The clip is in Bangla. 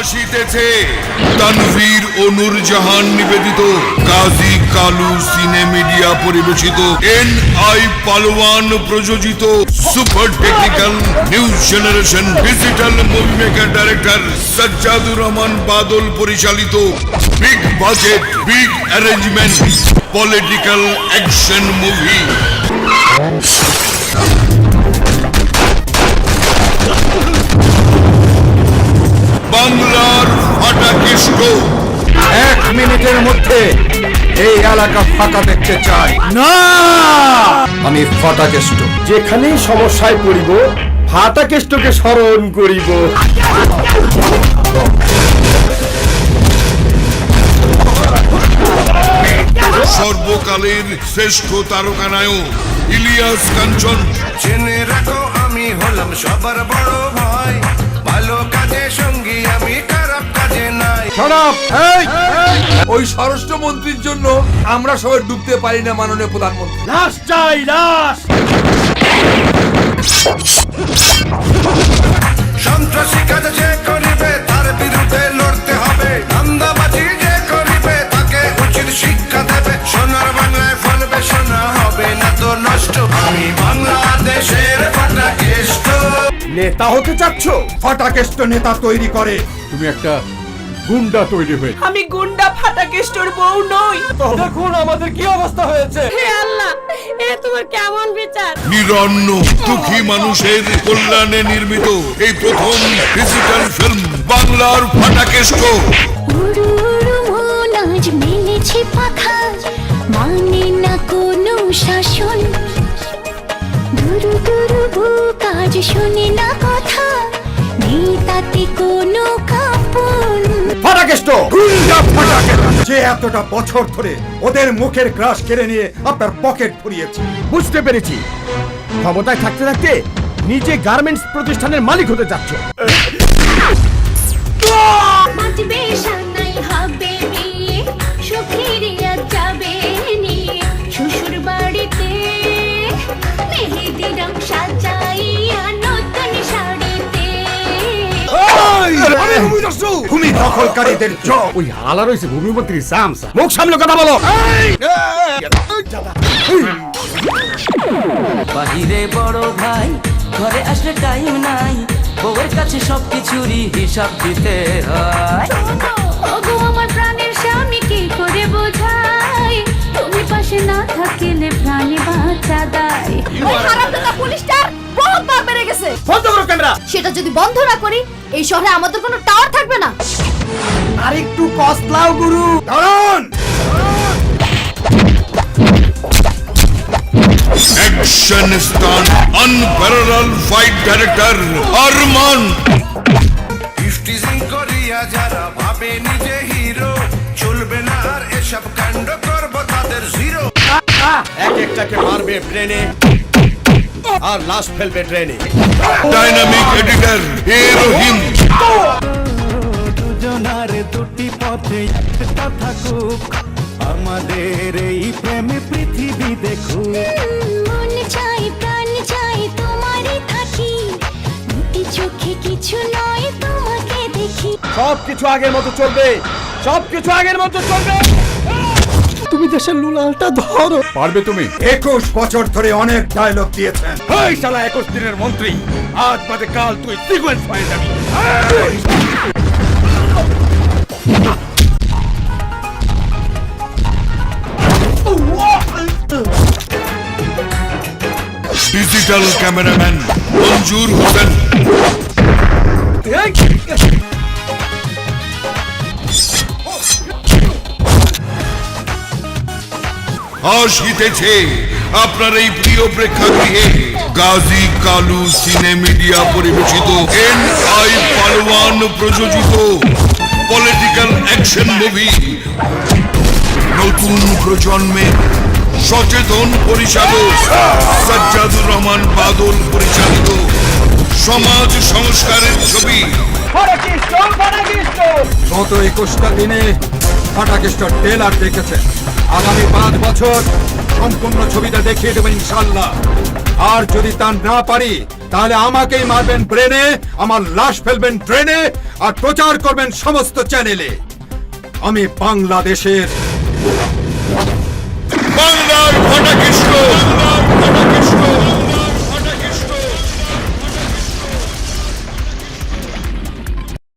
আসিতেছে। তানভীর ও নিবেদিত। গাজী কালু সিনে মিডিয়া পরিবেশিত। এন আই পালোয়ান প্রযোজিত super technical news generation digital movie maker director Sajjadur Rahman Badal পরিচালিত। Big budget, big arrangement, political action movie. এক মিনিটের মধ্যে এই এলাকা ফাঁকা দেখতে চাই। না! আমি ফটাকেষ্ট। যেখানেই সমস্যায় পড়িব ফাটাকেষ্টকে স্মরণ করিব। সর্বকালের শ্রেষ্ঠ তারকা নায়ক ইলিয়াস কাঞ্চন। জেনে রাখো আমি হলাম সবার বড় ভাই। ওই স্বরাষ্ট্রমন্ত্রীর জন্য আমরা সবাই ডুবতে পারি না মাননীয় প্রধানমন্ত্রী। লাশ চাই লাশ। সন্ত্রাসী কাজ যে করিবে তার বিরুদ্ধে লড়তে হবে। ধান্দাবাজি যে করিবে তাকে উচিত শিক্ষা দেবে। সোনার বাংলায় ফলবে সোনা হবে না তো নষ্ট আমি বাংলাদেশের ফাটা কেষ্ট নেতা হতে চাচ্ছ? ফটাকেষ্ট নেতা তৈরি করে। তুমি একটা গুন্ডা তৈরি হয়ে আমি গুন্ডা ফাটাকেষ্টর বউ নই। দেখুন আমাদের কি অবস্থা হয়েছে? হে আল্লাহ এ তোমার কেমন বিচার? নিরন্ন দুঃখী মানুষের কল্যাণে নির্মিত এই প্রথম ডিজিটাল ফিল্ম বাংলার ফাটাকেষ্ট। উড়ু উড়ু মন আজ মেলেছে পাখা মানে না কোনো শাসন। গুরু গুরু বুক আজ শোনে না যে এতটা বছর ধরে ওদের মুখের গ্রাস কেড়ে নিয়ে আপনার পকেট ভরিয়েছে। বুঝতে পেরেছি। ক্ষমতায় থাকতে থাকতে নিজে গার্মেন্টস প্রতিষ্ঠানের মালিক হতে চাচ্ছ। ভূমি দখলকারীদের চোখ। ওই হালা রয়েছে ভূমিমন্ত্রী সামসা মুখ সামনে কথা বলো। বাহিরে বড় ভাই ঘরে আসলে টাইম নাই। বউয়ের কাছে সবকিছুরই হিসাব দিতে হয়। ওগো আমার প্রাণের স্বামী কি করে বোঝাই? তুমি পাশে না থাকিলে প্রাণে বাঁচা দায় সেটা যদি বন্ধ না করি এই শহরে আমাদের কোনো টাওয়ার থাকবে না। আর একটু কসলাও গুরু। দাঁড়ান action stunt unparallel fight director Arman eve teasing করিয়া যারা ভাবে নিজে হিরো চলবে না আর এসব কাণ্ড করব তাদের জিরো এক একটাকে মারবে ব্রেনে। আর লাশ ফেলবে ট্রেনে। ডাইনামিক এডিটর এ রহিম দুজনার দুটি পথে একটা থাকুক আমাদের এই প্রেমে পৃথিবী দেখুক। মন চাই প্রাণ চাই তোমারই থাকি। দুটি চোখে কিছু নয় তোমাকে দেখি। সব কিছু আগের মতো চলবে। সব কিছু আগের মতো চলবে। তুমি দেশের লুলালটা ধরো। পারবে তুমি? একুশ বছর ধরে অনেক ডায়লগ দিয়েছেন। হেই শালা একুশ দিনের মন্ত্রী। আজ বাদে কাল তুই সিকোয়েন্স হয়ে যাবি। ডিজিটাল ক্যামেরাম্যান মঞ্জুর হোসেন আসিতেছে আপনার এই প্রিয় প্রেক্ষাগৃহে গাজী কালু সিনে মিডিয়া পরিবেশিত এন আই পালওয়ান প্রযোজিত পলিটিক্যাল অ্যাকশন মুভি। নতুন প্রজন্মের সচেতন পরিচালক সাজ্জাদুর রহমান বাদল পরিচালিত সমাজ সংস্কারের ছবি। গত একুশটা দিনে ফটাকেষ্ট টেলার দেখেছেন আগামী পাঁচ বছর সম্পূর্ণ ছবিটা দেখিয়ে দেবেন ইনশাল্লাহ। আর যদি তা না পারি, তাহলে আমাকেই মারবেন ব্রেনে, আমার লাশ ফেলবেন ট্রেনে আর প্রচার করবেন সমস্ত চ্যানেলে। আমি বাংলাদেশের